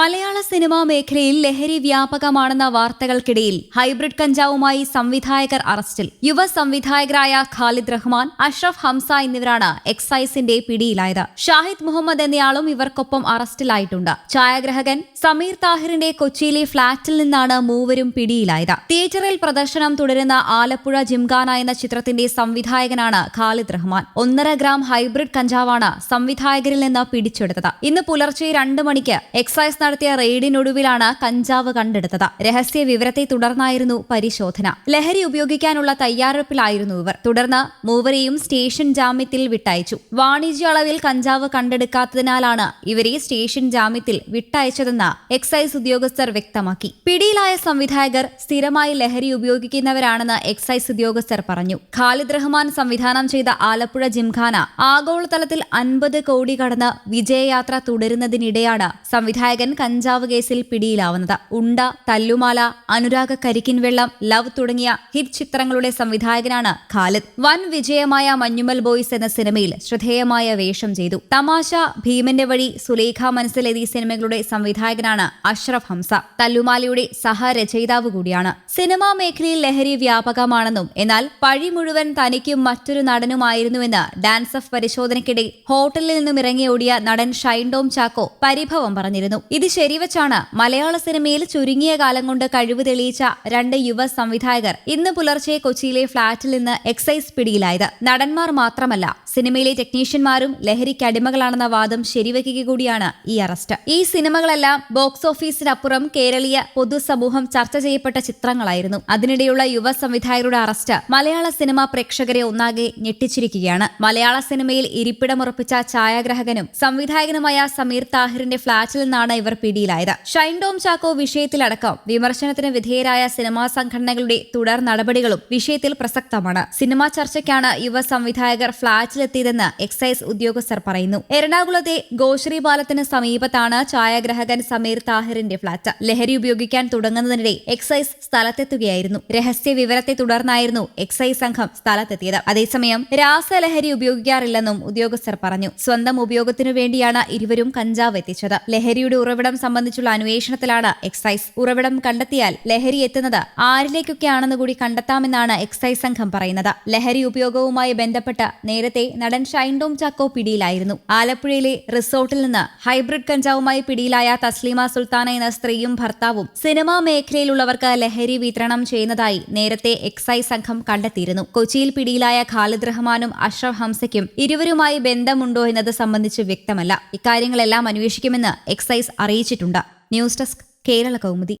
മലയാള cinema മേഖലയിൽ ലഹരി വ്യാപകമാണെന്ന വാർത്തകൾക്കിടയിൽ hybrid കഞ്ചാവുമായി സംവിധായകർ അറസ്റ്റിൽ. യുവ സംവിധായകരായ ഖാലിദ് റഹ്മാൻ അഷ്റഫ് ഹംസ എന്നിവരാണ് എക്സൈസിന്റെ പിടിയിലായത്. ഷാഹിദ് മുഹമ്മദ് എന്നയാളും ഇവർക്കൊപ്പം അറസ്റ്റിലായിട്ടുണ്ട്. ഛായാഗ്രഹകൻ സമീർ താഹിറിന്റെ കൊച്ചിയിലെ ഫ്ളാറ്റിൽ നിന്നാണ് മൂവരും പിടിയിലായത്. തിയേറ്ററിൽ പ്രദർശനം തുടരുന്ന ആലപ്പുഴ ജിംഖാന എന്ന ചിത്രത്തിന്റെ സംവിധായകനാണ് ഖാലിദ് റഹ്മാൻ. ഒന്നര ഗ്രാം ഹൈബ്രിഡ് കഞ്ചാവാണ് സംവിധായകരിൽ നിന്ന് പിടിച്ചെടുത്തത്. ഇന്ന് പുലർച്ചെ രണ്ട് മണിക്ക് എക്സൈസ് നടത്തിയ റെയ്ഡിനൊടുവിലാണ് കഞ്ചാവ് കണ്ടെടുത്തത്. രഹസ്യ വിവരത്തെ തുടർന്നായിരുന്നു പരിശോധന. ലഹരി ഉപയോഗിക്കാനുള്ള തയ്യാറെടുപ്പിലായിരുന്നു ഇവർ. തുടർന്ന് മൂവരെയും സ്റ്റേഷൻ ജാമ്യത്തിൽ വിട്ടയച്ചു. വാണിജ്യ അളവിൽ കഞ്ചാവ് കണ്ടെടുക്കാത്തതിനാലാണ് ഇവരെ സ്റ്റേഷൻ ജാമ്യത്തിൽ വിട്ടയച്ചതെന്ന് എക്സൈസ് ഉദ്യോഗസ്ഥർ വ്യക്തമാക്കി. പിടിയിലായ സംവിധായകർ സ്ഥിരമായി ലഹരി ഉപയോഗിക്കുന്നവരാണെന്ന് എക്സൈസ് ഉദ്യോഗസ്ഥർ പറഞ്ഞു. ഖാലിദ് റഹ്മാൻ സംവിധാനം ചെയ്ത ആലപ്പുഴ ജിംഖാന ആഗോളതലത്തിൽ അൻപത് കോടി കടന്ന് വിജയയാത്ര തുടരുന്നതിനിടെയാണ് സംവിധായകൻ കഞ്ചാവ് കേസിൽ പിടിയിലാവുന്നത്. ഉണ്ട തല്ലുമാല അനുരാഗ കരിക്കിൻ വെള്ളം ലവ് തുടങ്ങിയ ഹിറ്റ് ചിത്രങ്ങളുടെ സംവിധായകനാണ് ഖാലിദ്. വൻ വിജയമായ മഞ്ഞുമൽ ബോയ്സ് എന്ന സിനിമയിൽ ശ്രദ്ധേയമായ വേഷം ചെയ്തു. തമാശ ഭീമന്റെ വഴി സുലേഖ മനസ്സിൽ എന്നീ സിനിമകളുടെ സംവിധായകനാണ് അഷ്റഫ് ഹംസ. തല്ലുമാലയുടെ സഹരചയിതാവ് കൂടിയാണ്. സിനിമാ മേഖലയിൽ ലഹരി വ്യാപകമാണെന്നും എന്നാൽ പഴി മുഴുവൻ തനിക്കും മറ്റൊരു നടനുമായിരുന്നുവെന്ന് ഡാൻസ് ഓഫ് പരിശോധനയ്ക്കിടെ ഹോട്ടലിൽ നിന്നും ഇറങ്ങിയോടിയ നടൻ ഷൈൻഡോം ചാക്കോ പരിഭവം പറഞ്ഞിരുന്നു. ഇത് ശരിവച്ചാണ് മലയാള സിനിമയിൽ ചുരുങ്ങിയ കാലം കൊണ്ട് കഴിവ് തെളിയിച്ച രണ്ട് യുവ സംവിധായകർ ഇന്ന് പുലർച്ചെ കൊച്ചിയിലെ ഫ്ളാറ്റിൽ നിന്ന് എക്സൈസ് പിടിയിലായത്. നടന്മാർ മാത്രമല്ല സിനിമയിലെ ടെക്നീഷ്യന്മാരും ലഹരിക്ക് അടിമകളാണെന്ന വാദം ശരിവയ്ക്കുക കൂടിയാണ് ഈ അറസ്റ്റ്. ഈ സിനിമകളെല്ലാം ബോക്സ് ഓഫീസിനപ്പുറം കേരളീയ പൊതുസമൂഹം ചർച്ച ചെയ്യപ്പെട്ട ചിത്രങ്ങളായിരുന്നു. അതിനിടെയുള്ള യുവ സംവിധായകരുടെ അറസ്റ്റ് മലയാള സിനിമാ പ്രേക്ഷകരെ ഒന്നാകെ ഞെട്ടിച്ചിരിക്കുകയാണ്. മലയാള സിനിമയിൽ ഇരിപ്പിടമുറപ്പിച്ച ഛായാഗ്രഹകനും സംവിധായകനുമായ സമീർ താഹിറിന്റെ ഫ്ളാറ്റിൽ നിന്നാണ് ഇവർ പിടിയിലായത്. ഷൈൻ ഡോം ചാക്കോ വിഷയത്തിലടക്കം വിമർശനത്തിന് വിധേയരായ സിനിമാ സംഘടനകളുടെ തുടർ നടപടികളും വിഷയത്തിൽ പ്രസക്തമാണ്. സിനിമാ ചർച്ചയ്ക്കാണ് യുവ സംവിധായകർ ഫ്ളാറ്റിലെത്തിയതെന്ന് എക്സൈസ് ഉദ്യോഗസ്ഥർ പറയുന്നു. എറണാകുളത്തെ ഗോശ്രീ പാലത്തിന് സമീപത്താണ് ഛായാഗ്രഹകൻ സമീർ താഹിറിന്റെ ഫ്ളാറ്റ്. ലഹരി ഉപയോഗിക്കാൻ തുടങ്ങുന്നതിനിടെ എക്സൈസ് സ്ഥലത്തെത്തുകയായിരുന്നു. രഹസ്യ വിവരത്തെ തുടർന്നായിരുന്നു എക്സൈസ് സംഘം സ്ഥലത്തെത്തിയത്. അതേസമയം രാസലഹരി ഉപയോഗിക്കാറില്ലെന്നും ഉദ്യോഗസ്ഥർ പറഞ്ഞു. സ്വന്തം ഉപയോഗത്തിനു വേണ്ടിയാണ് ഇരുവരും കഞ്ചാവ് എത്തിച്ചത്. ലഹരിയുടെ ഉറവിടം സംബന്ധിച്ചുള്ള അന്വേഷണത്തിലാണ് എക്സൈസ് ഉറവിടം കണ്ടെത്തിയാൽ ലഹരി എത്തുന്നത് ആരിലേക്കൊക്കെയാണെന്ന് കൂടി കണ്ടെത്താമെന്നാണ് എക്സൈസ് സംഘം പറയുന്നത്. ലഹരി ഉപയോഗവുമായി ബന്ധപ്പെട്ട് നേരത്തെ നടൻ ഷൈൻഡോം ചാക്കോ പിടിയിലായിരുന്നു. ആലപ്പുഴയിലെ റിസോർട്ടിൽ നിന്ന് ഹൈബ്രിഡ് കഞ്ചാവുമായി പിടിയിലായ തസ്ലീമ സുൽത്താന എന്ന സ്ത്രീയും ഭർത്താവും സിനിമാ മേഖലയിലുള്ളവർക്ക് ലഹരി വിതരണം ചെയ്യുന്നതായി നേരത്തെ എക്സൈസ് സംഘം കണ്ടെത്തിയിരുന്നു. കൊച്ചിയിൽ പിടിയിലായ ഖാലിദ് റഹ്മാനും അഷ്റഫ് ഹംസയ്ക്കും ഇരുവരുമായി ബന്ധമുണ്ടോ എന്നത് സംബന്ധിച്ച് വ്യക്തമല്ല. ഇക്കാര്യങ്ങളെല്ലാം അന്വേഷിക്കുമെന്ന് എക്സൈസ് അറിയിച്ചിട്ടുണ്ട്. News desk Kerala Kaumudi.